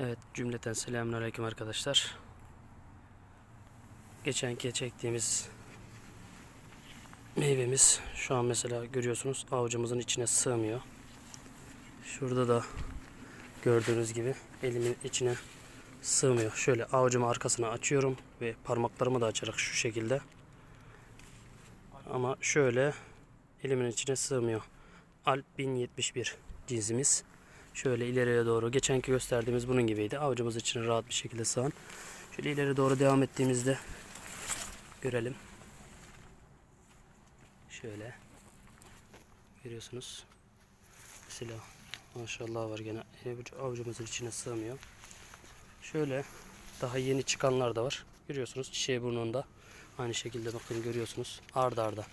Evet cümleten selamünaleyküm arkadaşlar. Geçenki çektiğimiz meyvemiz şu an mesela görüyorsunuz avucumuzun içine sığmıyor. Şurada da gördüğünüz gibi elimin içine sığmıyor. Şöyle avucumu arkasına açıyorum ve parmaklarımı da açarak şu şekilde. Ama şöyle elimin içine sığmıyor. Alp 1071 cinsimiz. Şöyle ileriye doğru geçenki gösterdiğimiz bunun gibiydi. Avucumuz içine rahat bir şekilde sığan. Şöyle ileri doğru devam ettiğimizde görelim. Şöyle görüyorsunuz. Mesela maşallah var gene Avuc- avucumuzun içine sığmıyor. Şöyle daha yeni çıkanlar da var. Görüyorsunuz çiçeği burnunda. Aynı şekilde bakın görüyorsunuz. Arda arda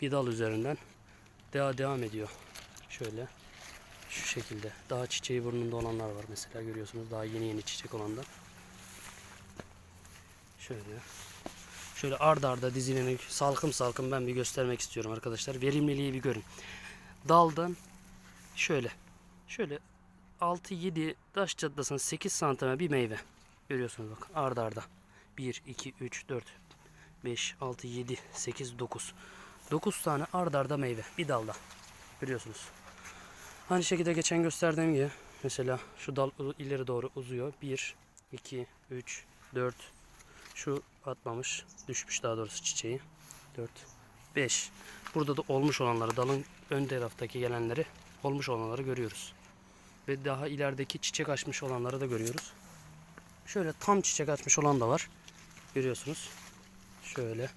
bir dal üzerinden devam devam ediyor. Şöyle şu şekilde. Daha çiçeği burnunda olanlar var mesela görüyorsunuz. Daha yeni yeni çiçek olanlar. Şöyle. Şöyle arda arda dizilerini salkım salkım ben bir göstermek istiyorum arkadaşlar. Verimliliği bir görün. Daldan şöyle. Şöyle 6-7 taş çatlasın 8 santime bir meyve. Görüyorsunuz bak arda arda. 1, 2, 3, 4, 5, 6, 7, 8, 9. 9 tane arda arda meyve bir dalda. Görüyorsunuz. Aynı şekilde geçen gösterdiğim gibi mesela şu dal ileri doğru uzuyor. 1, 2, 3, 4. Şu atmamış. Düşmüş daha doğrusu çiçeği. 4, 5. Burada da olmuş olanları dalın ön taraftaki gelenleri olmuş olanları görüyoruz. Ve daha ilerideki çiçek açmış olanları da görüyoruz. Şöyle tam çiçek açmış olan da var. Görüyorsunuz. Şöyle.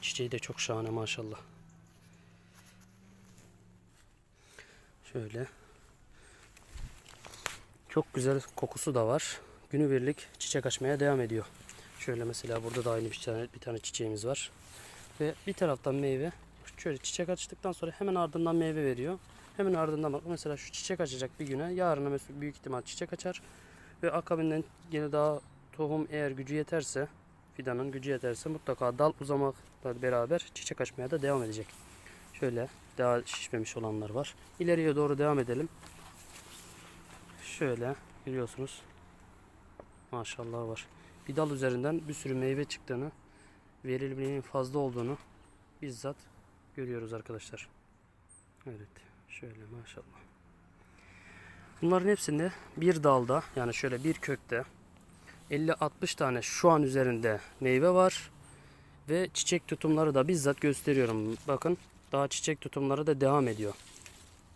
Çiçeği de çok şahane maşallah. Şöyle. Çok güzel kokusu da var. Günübirlik çiçek açmaya devam ediyor. Şöyle mesela burada da aynı bir tane, bir tane çiçeğimiz var. Ve bir taraftan meyve. Şöyle çiçek açtıktan sonra hemen ardından meyve veriyor. Hemen ardından bak mesela şu çiçek açacak bir güne. Yarına mesela büyük ihtimal çiçek açar. Ve akabinden yine daha tohum eğer gücü yeterse fidanın gücü yeterse mutlaka dal uzamakla beraber çiçek açmaya da devam edecek. Şöyle daha şişmemiş olanlar var. İleriye doğru devam edelim. Şöyle görüyorsunuz. Maşallah var. Bir dal üzerinden bir sürü meyve çıktığını, verimliliğinin fazla olduğunu bizzat görüyoruz arkadaşlar. Evet. Şöyle maşallah. Bunların hepsinde bir dalda yani şöyle bir kökte 50-60 tane şu an üzerinde meyve var. Ve çiçek tutumları da bizzat gösteriyorum. Bakın daha çiçek tutumları da devam ediyor.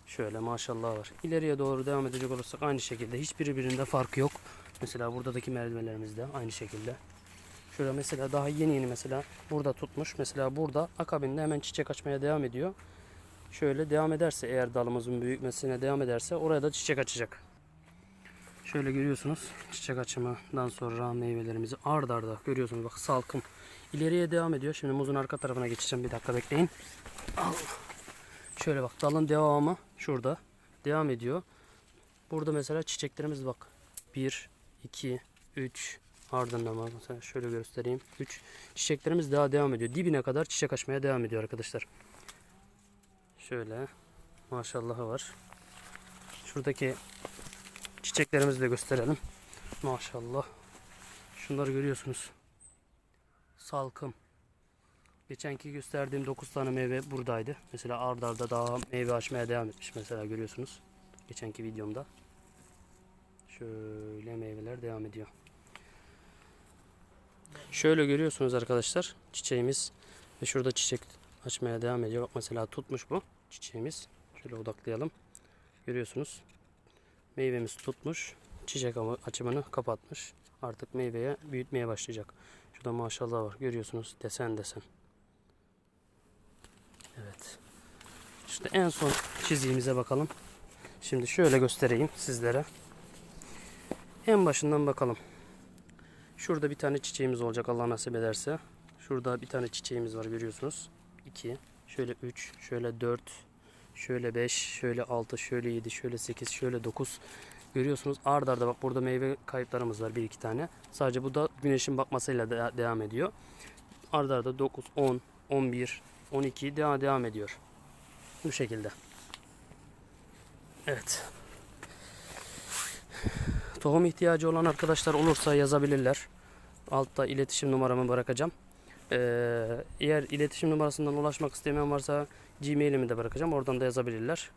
Şöyle maşallah var. İleriye doğru devam edecek olursak aynı şekilde hiçbiri birbirinde farkı yok. Mesela buradaki merdivenlerimiz de aynı şekilde. Şöyle mesela daha yeni yeni mesela burada tutmuş. Mesela burada akabinde hemen çiçek açmaya devam ediyor. Şöyle devam ederse eğer dalımızın büyümesine devam ederse oraya da çiçek açacak. Şöyle görüyorsunuz çiçek açımından sonra meyvelerimizi ard arda görüyorsunuz bak salkım ileriye devam ediyor. Şimdi muzun arka tarafına geçeceğim bir dakika bekleyin. Şöyle bak dalın devamı şurada devam ediyor. Burada mesela çiçeklerimiz bak 1 2 3 ardından bak mesela şöyle göstereyim 3 çiçeklerimiz daha devam ediyor. Dibine kadar çiçek açmaya devam ediyor arkadaşlar. Şöyle maşallahı var. Şuradaki çiçeklerimizi de gösterelim. Maşallah. Şunları görüyorsunuz. Salkım. Geçenki gösterdiğim 9 tane meyve buradaydı. Mesela ard arda daha meyve açmaya devam etmiş mesela görüyorsunuz. Geçenki videomda. Şöyle meyveler devam ediyor. Şöyle görüyorsunuz arkadaşlar. Çiçeğimiz ve şurada çiçek açmaya devam ediyor. Bak mesela tutmuş bu çiçeğimiz. Şöyle odaklayalım. Görüyorsunuz. Meyvemiz tutmuş. Çiçek açımını kapatmış. Artık meyveye büyütmeye başlayacak. Şurada maşallah var. Görüyorsunuz desen desen. Evet. İşte en son çiziğimize bakalım. Şimdi şöyle göstereyim sizlere. En başından bakalım. Şurada bir tane çiçeğimiz olacak Allah nasip ederse. Şurada bir tane çiçeğimiz var görüyorsunuz. 2, şöyle 3, şöyle 4, şöyle 5, şöyle 6, şöyle 7, şöyle 8, şöyle 9. Görüyorsunuz ard arda bak burada meyve kayıplarımız var bir iki tane. Sadece bu da güneşin bakmasıyla de- devam ediyor. Ard arda 9, 10, 11, 12 devam devam ediyor. Bu şekilde. Evet. Tohum ihtiyacı olan arkadaşlar olursa yazabilirler. Altta iletişim numaramı bırakacağım. Ee, eğer iletişim numarasından ulaşmak istemeyen varsa Gmail'imi de bırakacağım. Oradan da yazabilirler.